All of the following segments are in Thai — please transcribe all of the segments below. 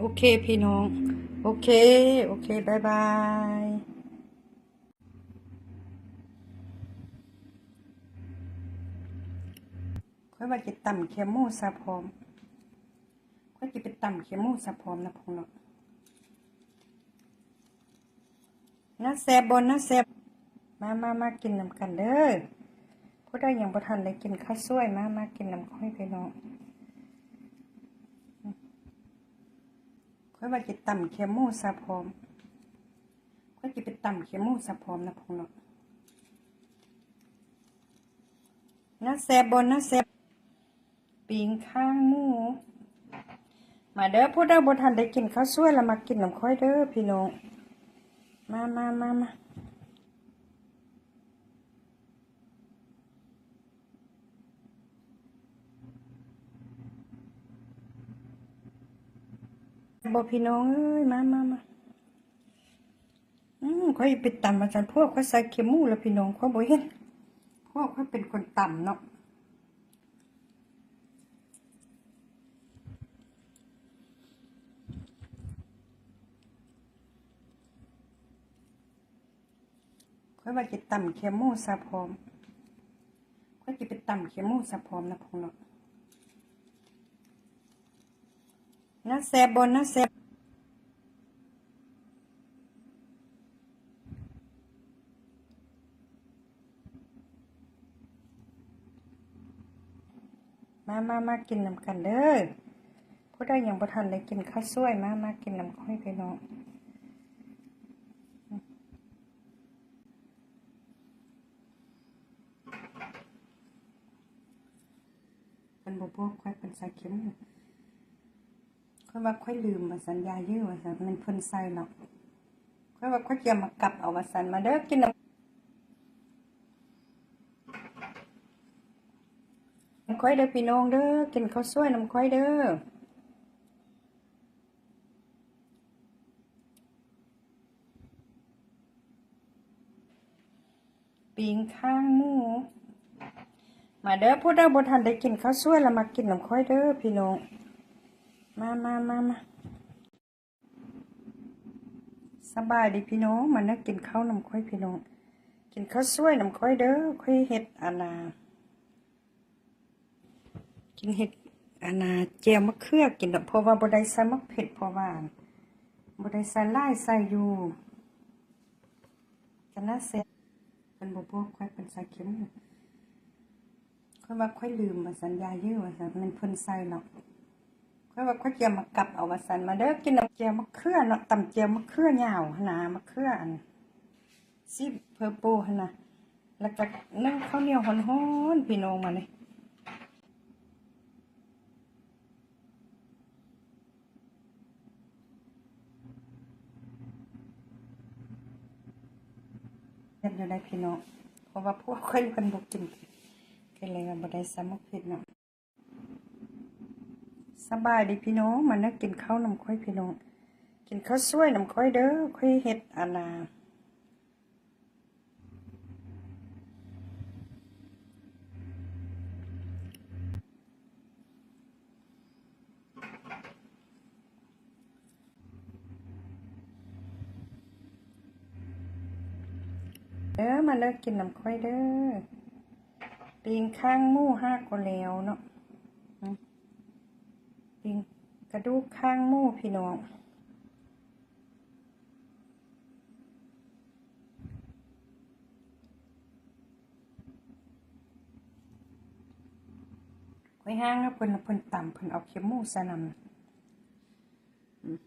โอเคพี่น้อง โอเค โอเคบายบายค่อยว่าจะต่ำเขียวหมูซาพร้อมค่อยจะไปต่ำเขียวหมูซาพร้อมนะพงเนาะน่าแซบบนน่าแซบมามามากินน้ำกันเด้อผู้ใดยังบ่ทันได้กินข้าวสวยมามากินน้ำค่อยพี่น้อง อยว่าจะต่ำเค็มมูซาพร้อมก็จะไปต่ำเค็มมูซาพร้อมนะพงเนาะน้าแซบบนน้าแซบปีงข้างหมูมาเด้อผู้ใดบ่ทันได้กินข้าวสวยแล้วมากินน้ำค่อยเด้อพี่น้องมามามามา บ่พี่น้องเอ้ยมามามาอืมค่อยไปต่ำมาจันพวกค่อยใส่เข็มหมูแล้วพี่น้องค่อยบ่เห็นพวกค่อยเป็นคนต่ำเนาะค่อยว่าจะต่ำเขียวหมูซาพร้อมค่อยจะไปต่ำเขียวหมูซาพร้อมนะพงเนาะ น่าแซบบนน่าแซบมามามากินน้ำกันเด้อผู้ใดยังบ่ทันได้กินข้าวสวยมามากินน้ำค่อยพี่น้องเป็นบพวกค่อยเป็นสายเข็ม อยว่าค่อยลืมมาสัญญายอะว่าสันมันเพิ่นใส่หรอกค่อยว่าค่อยจะมากลับเอาว่าสันมาเด้อกินน้ำค่อยเด้อพี่น้องเด้อกินข้าวสวยน้ำค่อยเด้อปิงข้างหมูมาเด้อผู้ใดบ่ทันได้กินข้าวสวยแล้วมากินน้ำค่อยเด้อพี่น้อง มามามามาสบายดีพี่น้องมานะกินข้าวน้ำค่อยพี่น้อง กินข้าวสวยน้ำค่อยเด้อค่อยเฮ็ดอานา กินเฮ็ดอานาแจ่วมะเขือกินอกเพราะว่าบ่ได้ใส่มะเผ็ดเพราะว่าบ่ได้ใส่หลายใส่อยู่กันนะเสร็จเป็นบ่พวกค่อยเป็นใส่เข็มค่อยว่าค่อยลืมมาสัญญาเยอะว่าสันมันเพิ่นใส่เนาะ ค่อยว่าค่อยเจียมมากลับเอาว่าสันมาเด้อกินน้ำเจียวมะเขือเนาะตำเจียวมะเขือยาวหนามะเขืออันซีเพอร์โปหนนะแล้วก็นึ่งข้าวเหนียวฮ้อนๆพี่น้องมาเลยเฮ็ดอยู่ได้พี่น้องเพราะว่าพวกค่อยกันบ่กินก็เลยว่าบ่ได้สามัคคิดเนาะ สบายดีพี่น้องมานักกินข้าวน้ำค่อยพี่น้อง กินข้าวสวยน้ำค่อยเด้อค่อยเฮ็ดอานาเด้อมาเลิกกินน้ำค่อยเด้อปิงข้างมู่ห้าก็แล้วเนาะ อืมปิงกระดูกข้างมู่พี่น้อง ไว้ห้างแล้วเพิ่นเพิ่นต่ำเพิ่นเอาเข็มมูใส่นำอืม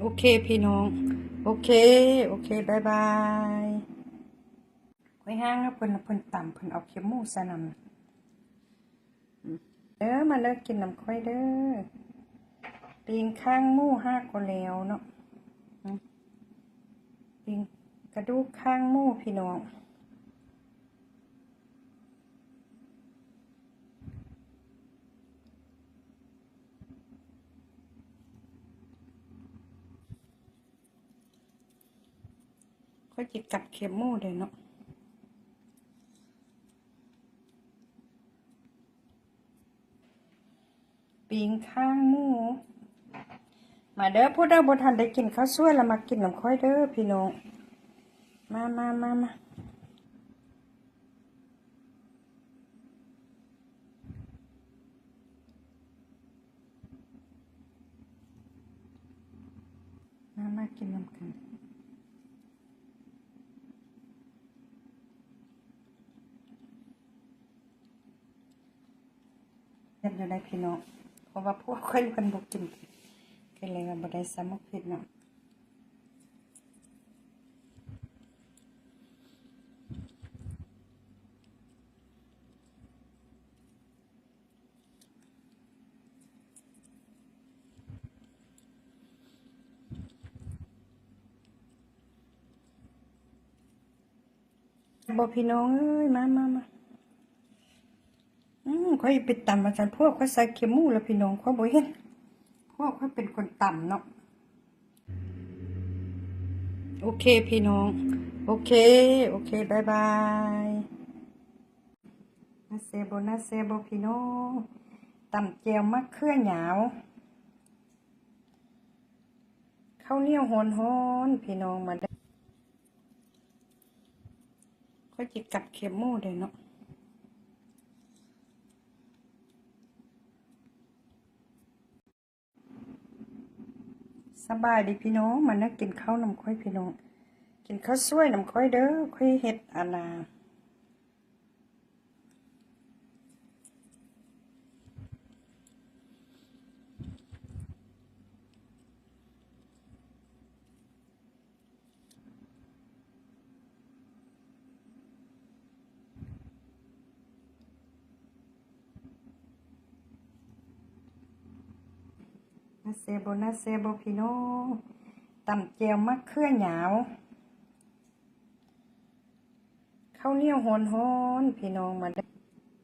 โอเคพี่น้อง โอเค โอเคบายบายไว้ห้างแล้วเพิ่นเพิ่นต่ำเพิ่นเอาเข็มมูใส่นำอืม เด้อมาเลิกกินน้ำค่อยเด้อปิงข้างมูห้าก็แล้วเนาะปิงกระดูกข้างมูพี่น้องค่อยจิกกับเข็มมูเลยเนาะ ปิงข้างหมู มาเด้อผู้ใดบ่ทันได้กินข้าวสวยแล้วมากินน้ำค่อยเด้อพี่น้อง มามามามามามากินน้ำกันเฮ็ดอยู่ได้พี่น้อง ราะว่าพวกค่อยกันบ่กินก็เลยว่าบ่ได้สามักผิดเนาะบ่พี่น้องเอ้ยมามามา ค่อยไปตำมาจันพวกค่อยใส่เข็มมูแล้วพี่น้องค่อยบ่เห็นพวกค่อยเป็นคนต่ำเนาะโอเคพี่น้อง โอเค โอเคบายบายนาเซโบนาเซโบพี่น้องตำแจวมะเขือหยาวข้าวเหนียวหอนๆพี่น้องมาได้ค่อยจิกกับเข็มมูเลยเนาะ สบายดีพี่น้องมานั่งกินข้าวน้ำค่อยพี่น้อง กินข้าวสวยน้ำค่อยเด้อค่อยเห็ดอานา นาเซโบนาเซโบพี่น้องตำแจวมะเขือหยาวข้าวเหนียวหอนๆพี่น้องมาได้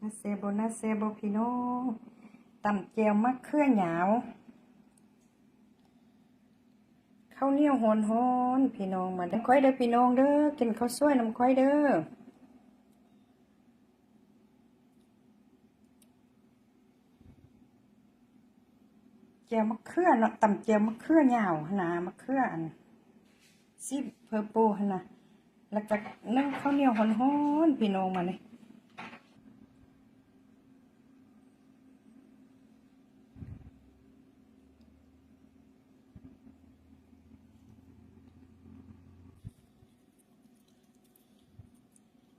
นาเซโบนาเซโบพี่น้องตำแจวมะเขือหยาวข้าวเหนียวหอนๆพี่น้องมาได้ค่อยเด้อพี่น้องเด้อกินข้าวสวยน้ำค่อยเด้อ จียวมะเขือเนาะตำเจียวมะเขือยาวหนามะเขืออันซีเพอร์โปหนนะแล้วก็นึ่งข้าวเหนียวฮ้อนๆพี่น้องมาเลย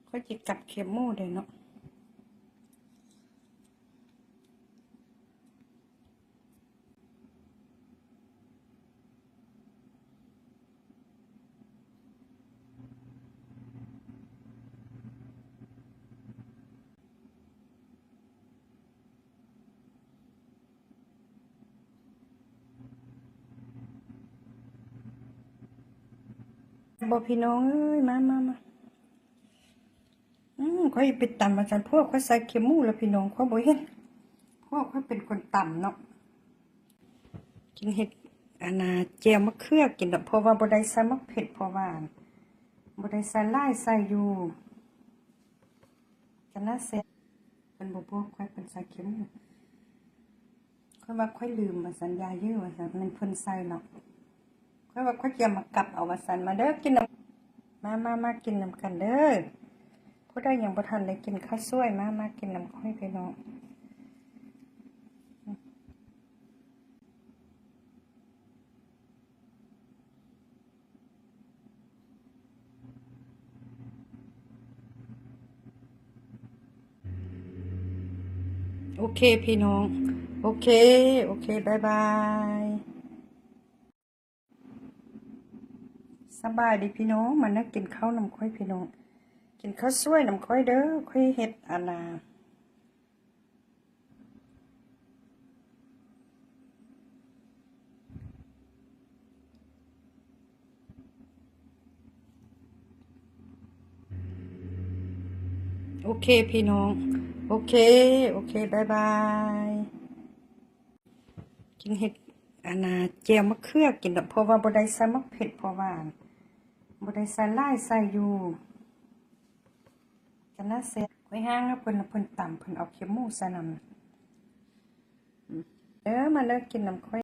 ค่อยจิกัดเข็มมูเลยเนาะ บอพี่น้องเอ้ยมามามาอืมค่อยไปต่ำมาจันพวกค่อยใส่เข็มมูแล้วพี่น้องค่อยบ่เห็นพวกค่อยเป็นคนต่ำเนาะกินเห็ดอานาเจียวมะเขือกินดอกเพราะว่าบ่ได้ใส่มะเผ็ดเพราะว่าบ่ได้ใส่ลายใส่อยู่กันน่าเสียเป็นบ่พวกค่อยเป็นใส่เข็มค่อยว่าค่อยลืมมาสัญญาเยอะว่าซั่นมันเพิ่นใส่เนาะ ค่อยว่าค่อยจะมากลับเอาวาสันมาเด้อกินน้ำมามามากินน้ำกันเด้อผู้ใดยังบ่ทันได้กินข้าวสวยมามากินน้ำค่อยพี่น้องโอเคพี่น้อง โอเค โอเคบายบาย ส บายดีพี่น้องมันนะกินข้าวน้ำค่อยพี่น้อง กินข้าวสวยน้ำค่อยเด้อค่อยเฮ็ดอานาโอเคพี่น้อง โอเค โอเคบายบายกินเห็ดอานาเจียวมะเขือกินดอกเพราะว่าบ่ได้ใส่มะเผ็ดเพราะว่า บได้ใส่ลายใส่อยู่กันน่าเสียไว้ห้างเพิ่นเพิ่นต่ำเพิ่นเอาเข็มมูใส่นำอืมเด้อมาเลิกกินน้ำข้อย